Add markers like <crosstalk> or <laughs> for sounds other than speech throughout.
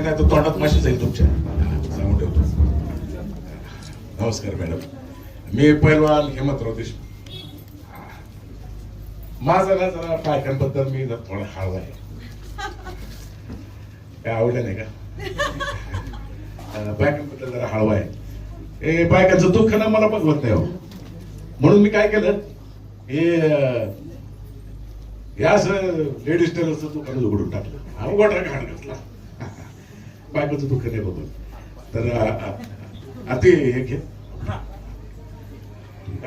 नाही नाही तर तोंडात माशी जाईल तुमच्या. सांगून ठेवतो. नमस्कार मॅडम. मी पैलवान हेमंतराव देशमुख माझं ना जरा बायकांबद्दल मी जर थोडा हळवा आहे. काय आवडलं नाही का? बायकांबद्दल जरा हळवा आहे. ए बायकांचं दुःख ना मला बघवत नाही हो. म्हणून मी काय केलं? हे या असं लेडीज टेलरचं दुकान उघडून टाकलं. अवघड घाण घातला. बायकोचं दुःख नाही बघत तर अति हे घे. हा,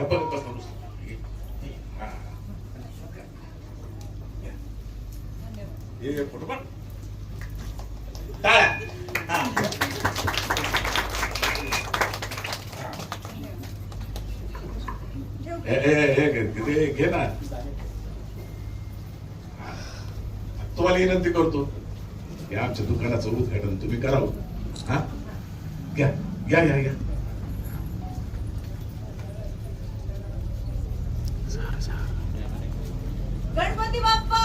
बघ, हे फोटो घे घे ना. तुम्हाला विनंती करतो. की आमच्या दुकानाचं उद्घाटन तुम्ही करावं. हा? घ्या घ्या घ्या घ्या. गणपती बाप्पा.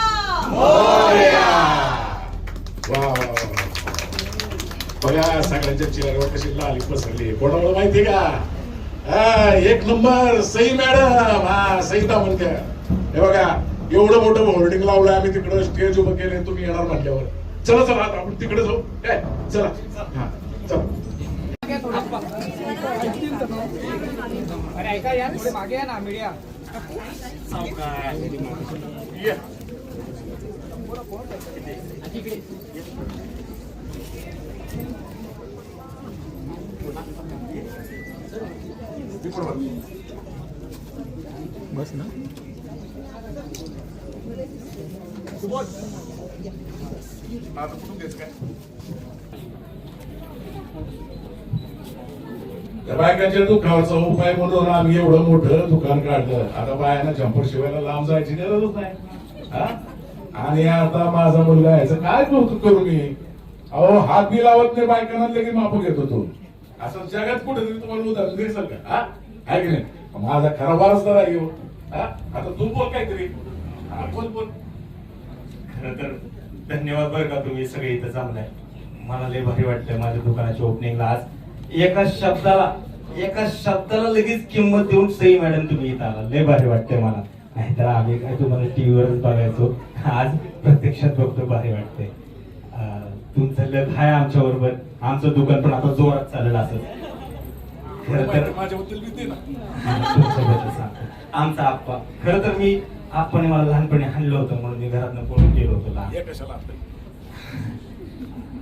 बघा सगळ्यांच्या चेहऱ्यावर कशी लाली पसरली. कोणामुळे माहिती का? हा, एक नंबर सई मॅडम. हा सई म्हणते हे बघा एवढं मोठं होर्डिंग लावलं आम्ही तिकडं स्टेज उभं केले तुम्ही येणार म्हटल्यावर. चला चला आता आपण तिकडे जाऊ. काय? चला. हा. चला. अरे ऐका या थोडे मागे या ना मीडिया. बस ना. आता कुठून घ्यायचं काय बायकांच्या दुःखावरचा उपाय म्हणून आम्ही एवढं मोठं दुकान काढलं. आता बायांना जंपर शिवायला लांब जायची गरजच नाही. हा? आणि आता माझा मुलगा याचं काय कौतुक करू मी? अहो हात बी लावत नाही बायकांना लगेच माप घेतो तो. असं जगात कुठे तरी तुम्हाला उदाहरण दिसेल का? हा? आहे की नाही? माझा खरा वारसदार आहे हो. आता तू बोल काहीतरी. बोल बोल. खरं तर धन्यवाद बरं का तुम्ही सगळे इथं चांगलाय मला लय भारी वाटतंय माझ्या दुकानाच्या ओपनिंगला आज. एका शब्दाला एका शब्दाला लगेच किंमत देऊन सई मॅडम तुम्ही इथं आला. लय भारी वाटतंय मला. नाहीतर आम्ही काय तुम्हाला टीव्हीवरच बघायचो. आज प्रत्यक्षात बघतो भारी वाटतंय. तुमचं लग आहे आमच्या बरोबर. आमचं दुकान पण आता जोरात चालेल असं खरं तर. आमचा आप्पा. खरं तर मी आप्पाने मला लहानपणी हाणलं होतं म्हणून मी घरातनं पळून गेलो हे कशाला?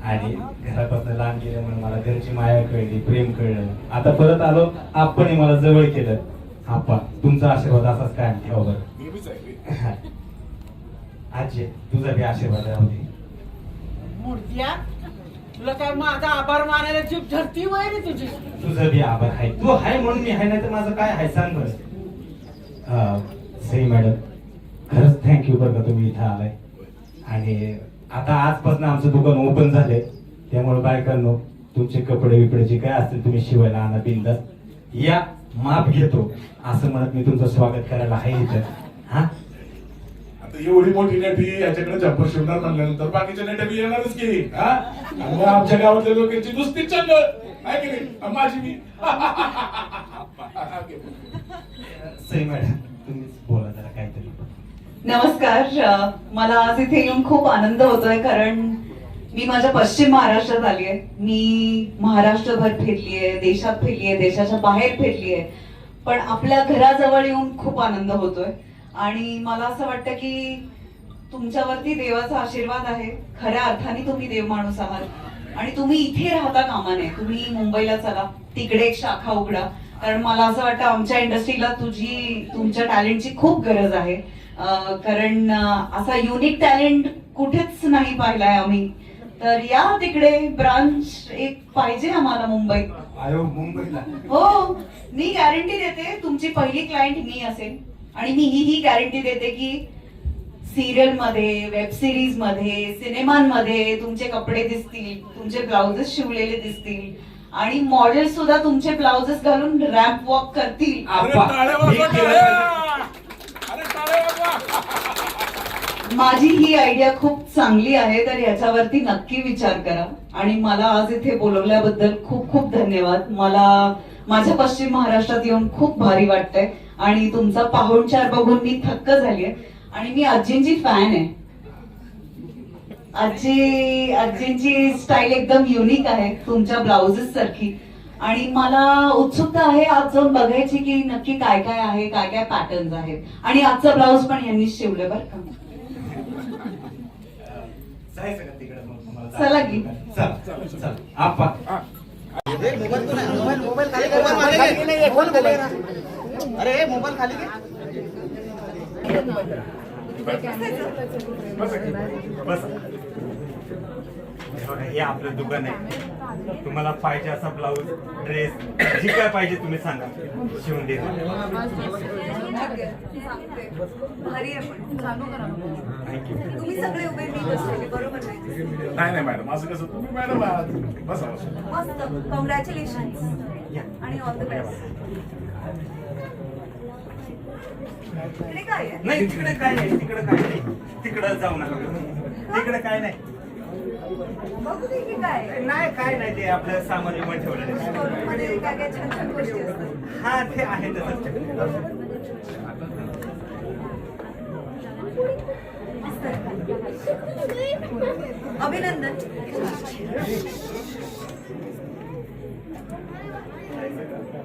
आणि घरापासून लहान गेल्यामुळे मला घरची माया कळली प्रेम कळलं. आता परत आलो आप्पाने मला जवळ केलं. आप्पा तुमचा आशीर्वाद असाच कायम ठेवा बरं. नेहमीच आहे रे. आजी तुझा बी आशीर्वाद राहू दे. मूर्त्या तुला काय माझा आभार मानायला जीभ धरती वय रे तुझी? तुझं बी आभार आहे. तू आहे म्हणून मी आहे नाही तर माझं काय आहे? सांग बरं. अं, सई मॅडम खरंच थँक्यू बरं का तुम्ही इथं आलाय. आणि आता आजपासून आमचं दुकान ओपन झालंय. त्यामुळे बायकांनो तुमचे कपडे बिपडे जे काय असतील तुम्ही शिवायला आणा बिंदास. या माप घेतो. असं म्हणत मी तुमचं स्वागत करायला आहे इथं. हा? आता एवढी मोठी नेटी याच्याकडे जंपर शिवणार म्हणल्यानंतर बाकीच्या नेट्या बी येणारच की हा? आणि आमच्या गावातल्या लोकांची नुसती चंग आहे की नाही? आणि माझी मी <laughs> सई मॅडम तुम्हीच बोला जरा काहीतरी. नमस्कार. मला आज इथे येऊन खूप आनंद होतोय कारण मी माझ्या पश्चिम महाराष्ट्रात आली आहे. मी महाराष्ट्रभर फिरलीये देशात फिरलीये देशाच्या बाहेर फिरलीये पण आपल्या घराजवळ येऊन खूप आनंद होतोय. आणि मला असं वाटतं की तुमच्यावरती देवाचा आशीर्वाद आहे. खऱ्या अर्थाने तुम्ही देव माणूस आहात. आणि तुम्ही इथे राहता कामा नये. तुम्ही मुंबईला चला तिकडे एक शाखा उघडा. कारण मला असं वाटतं आमच्या इंडस्ट्रीला तुझी तुमच्या टॅलेंटची खूप गरज आहे. कारण असा युनिक टॅलेंट कुठेच नाही पाहिलाय आम्ही. तर या तिकडे ब्रांच एक पाहिजे आम्हाला मुंबईत मुंबईला. हो मी गॅरंटी देते तुमची पहिली क्लायंट मी असेल. आणि मी ही ही गॅरंटी देते की सिरियलमध्ये वेब सिरीजमध्ये सिनेमांमध्ये तुमचे कपडे दिसतील तुमचे ब्लाउजेस शिवलेले दिसतील. आणि मॉडेल सुद्धा तुमचे ब्लाउजेस घालून रॅम्प वॉक करतील! माझी ही आयडिया खूप चांगली आहे तर याच्यावरती नक्की विचार करा. आणि मला आज इथे बोलवल्याबद्दल खूप खूप धन्यवाद. मला माझ्या पश्चिम महाराष्ट्रात येऊन खूप भारी वाटतंय. आणि तुमचा पाहुणचार बघून मी थक्क झालीये. आणि मी आजींची फॅन आहे. आजी आजींची स्टाईल एकदम युनिक आहे तुमच्या ब्लाउजेस सारखी. आणि मला उत्सुकता आहे आज जाऊन बघायची की नक्की काय काय आहे काय काय पॅटर्न्स आहेत. आणि आजचा ब्लाउज पण यांनी शिवले बरं का. चला की. अरे मोबाईल खाली बस हे हे आपलं दुकान आहे. तुम्हाला पाहिजे असा ब्लाऊज ड्रेस जी काय पाहिजे तुम्ही सांगा. शिवून देतो. भारी आहे पण. चालू करा. थँक्यू तुम्ही सगळे उभे मी बसलेले बरोबर नाही. नाही नाही मॅडम. असं कसं? तुम्ही मॅडम आहात बसा कॉंग्रॅच्युलेशन आणि ऑल द बेस्ट इकडे काय आहे? नाही तिकडे काय नाही तिकडे काय नाही. तिकडे जाऊ नका. तिकडे काय नाही. बघू दे की काय आहे. नाही काय नाही ते आपलं सामान विमान ठेवलेलं आहे. Showroom मध्ये काय काय छान छान गोष्टी असतात हा ते आहे तसंच. अभिनंदन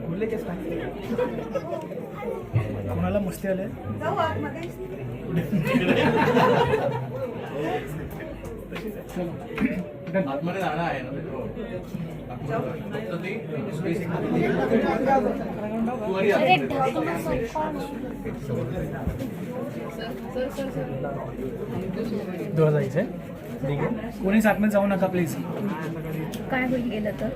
खुले केस कोणाला मस्ती आले जाऊ आतमध्ये <laughs> आतमध्ये जाणं आहे जायचंय ठीक आहे कोणीच आतमध्ये जाऊ नका प्लीज काय होईल गेलं तर?